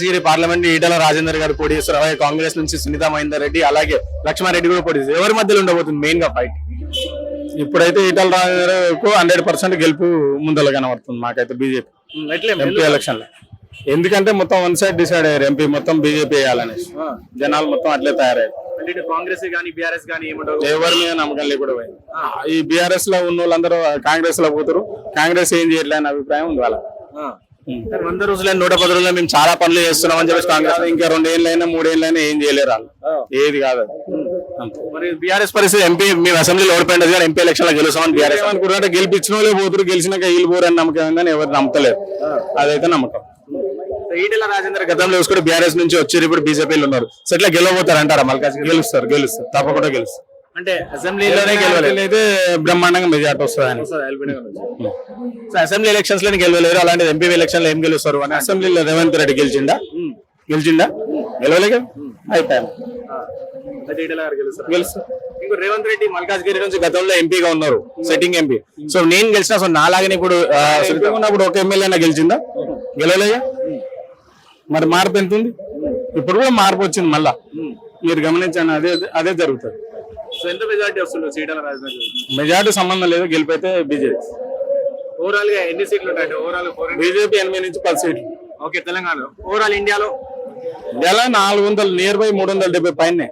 గిరి parliament Etela Rajender గారు పోటీ చేస్తారు. అలాగే కాంగ్రెస్ నుంచి సునీత మహేందర్ రెడ్డి అలాగే లక్ష్మారెడ్డి కూడా పోటీ చేస్తారు. ఎవరి మధ్యలో ఉండబోతుంది మెయిన్గా ఫైట్ ఇప్పుడైతే ఈటల రాజేందర్ హండ్రెడ్ పర్సెంట్ గెలుపు ముందర కనబడుతుంది మాకైతే బీజేపీ. ఎంపీ ఎలక్షన్లో ఎందుకంటే మొత్తం వన్ సైడ్ డిసైడ్ అయ్యారు. ఎంపీ మొత్తం బీజేపీ వేయాలనేసి. జనాలు మొత్తం అట్లే తయారయ్యారు. కాంగ్రెస్ కానీ బీఆర్ఎస్ కానీ ఎవరి మీద నమ్మకం లేకుండా పోయింది. ఈ బీఆర్ఎస్లో ఉన్న వాళ్ళందరూ కాంగ్రెస్లో పోతారు. కాంగ్రెస్ ఏం చేయట్లే అనే అభిప్రాయం ఉంది వాళ్ళ వంద రోజులైన నూట పది రోజులు మేము చాలా పనులు చేస్తున్నాం అని చెప్పేసి కాంగ్రెస్ ఇంకా రెండేళ్ళైనా మూడేళ్ళైనా ఏం చేయలేరు వాళ్ళు. ఏది కాదు. మరి బీఆర్ఎస్ పరిస్థితి ఎంపీ మేము అసెంబ్లీలో ఓడిపోయింది కానీ ఎంపీ ఎలక్షన్లో గెలుస్తామని బీఆర్ఎస్ ఏమనుకుంటారంటే గెలిపించిన వాళ్ళే పోతురు గెలిచినాక వీళ్ళు పోరు అని నమ్మకం కానీ ఎవరు నమ్మతలేరు అదైతే నమ్మకం. ఈటెల రాజేందర్ గతంలో చూసుకుంటే బీఆర్ఎస్ నుంచి వచ్చారు ఇప్పుడు బీజేపీలో ఉన్నారు. సో ఇట్లా గెలవబోతారు అంటారా మల్కాజ్ గెలుస్తారు గెలుస్తారు. తప్పకుండా గెలుస్తారు. అంటే అసెంబ్లీలోనే గెలవలేదు. బ్రహ్మాండంగా మెజార్టీ వస్తుంది అని సో అసెంబ్లీ ఎలక్షన్స్లోనే గెలవలేరు. అలాంటి ఎంపీ ఎలక్షన్లో ఏం గెలుస్తారు అని అసెంబ్లీలో రేవంత్ రెడ్డి గెలిచిండా? గెలిచిండా? గెలవలేక అయిపోయాను ఇంకో రేవంత్ రెడ్డి మల్కాజ్గిరి నుంచి గతంలో ఎంపీగా ఉన్నారు సెట్టింగ్ ఎంపీ. సో నేను గెలిచిన సో నాలాగనే ఇప్పుడు ఉన్నప్పుడు ఒక ఎమ్మెల్యేనా గెలిచిందా? గెలవలేగా మరి మార్పు ఎంత ఉంది ఇప్పుడు కూడా మార్పు వచ్చింది మళ్ళా. మీరు గమనించండి అదే అదే జరుగుతుంది. సో ఎంత మెజారిటీ వస్తుందో సీటాల రాజధాని మెజార్టీ సంబంధం లేదు గెలిపైతే బీజేపీ ఓవరాల్గా ఎన్ని సీట్లు ఉంటాయి ఓవరాల్ బీజేపీ ఎనిమిది నుంచి పది సీట్లు. ఓకే తెలంగాణలో. ఓవరాల్ ఇండియాలో ఇలా నాలుగు వందలు నియర్ బై మూడు వందల డెబ్బై పైన.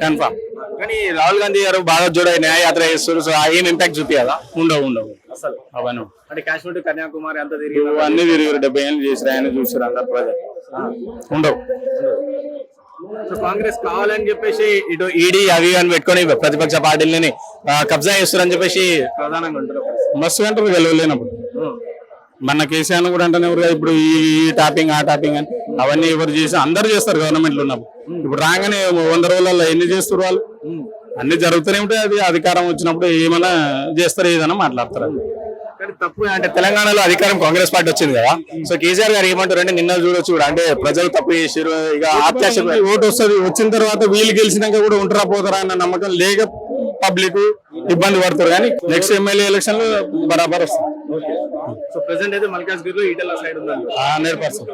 కన్ఫామ్ కానీ రాహుల్ గాంధీ గారు భారత్ జోడో న్యాయయాత్ర చేస్తారు సో ఆ ఏం ఇంపాక్ట్ చూపియాలా? ఉండవు ఉండవు. అసలు. అవన్నీ. అంటే కాశ్మీర్ కన్యాకుమారి అంత తిరిగి. అన్ని తిరిగి డెబ్బై ఏళ్ళు చేసారు ఆయన చూసారు అందరు ప్రజలు. ఉండవు. సో కాంగ్రెస్ కావాలని చెప్పేసి ఇటు ఈడీ అవి అని పెట్టుకొని ప్రతిపక్ష పార్టీలని కబ్జా చేస్తారని చెప్పేసి ప్రధానంగా ఉంటారు మస్తు అంటారు గెలవలేనప్పుడు మన కేసీఆర్ కూడా అంటేనే ఎవరు ఇప్పుడు ఈ టాపింగ్ ఆ టాపింగ్ అని. అవన్నీ ఎవరు చేసి అందరు చేస్తారు గవర్నమెంట్లో ఉన్నప్పుడు. ఇప్పుడు రాగానే వంద రోజులలో ఎన్ని చేస్తారు వాళ్ళు? అన్ని జరుగుతూనే ఉంటాయి అది అధికారం వచ్చినప్పుడు ఏమైనా చేస్తారు ఏదైనా మాట్లాడతారు. తప్పు అంటే తెలంగాణలో అధికారం కాంగ్రెస్ పార్టీ వచ్చింది కదా. సో కేసీఆర్ గారు ఏమంటారు అంటే నిన్న చూడొచ్చు కూడా. అంటే ప్రజలు తప్పు చేసారు ఇక అత్యాశ ఓటు వస్తుంది వచ్చిన తర్వాత వీళ్ళు గెలిచినాక కూడా ఉంటారా పోతారా అన్న నమ్మకం లేక పబ్లిక్ ఇబ్బంది పడతారు. కానీ నెక్స్ట్ ఎమ్మెల్యే ఎలక్షన్లో బరాబర్ వస్తుంది. Hundred percent.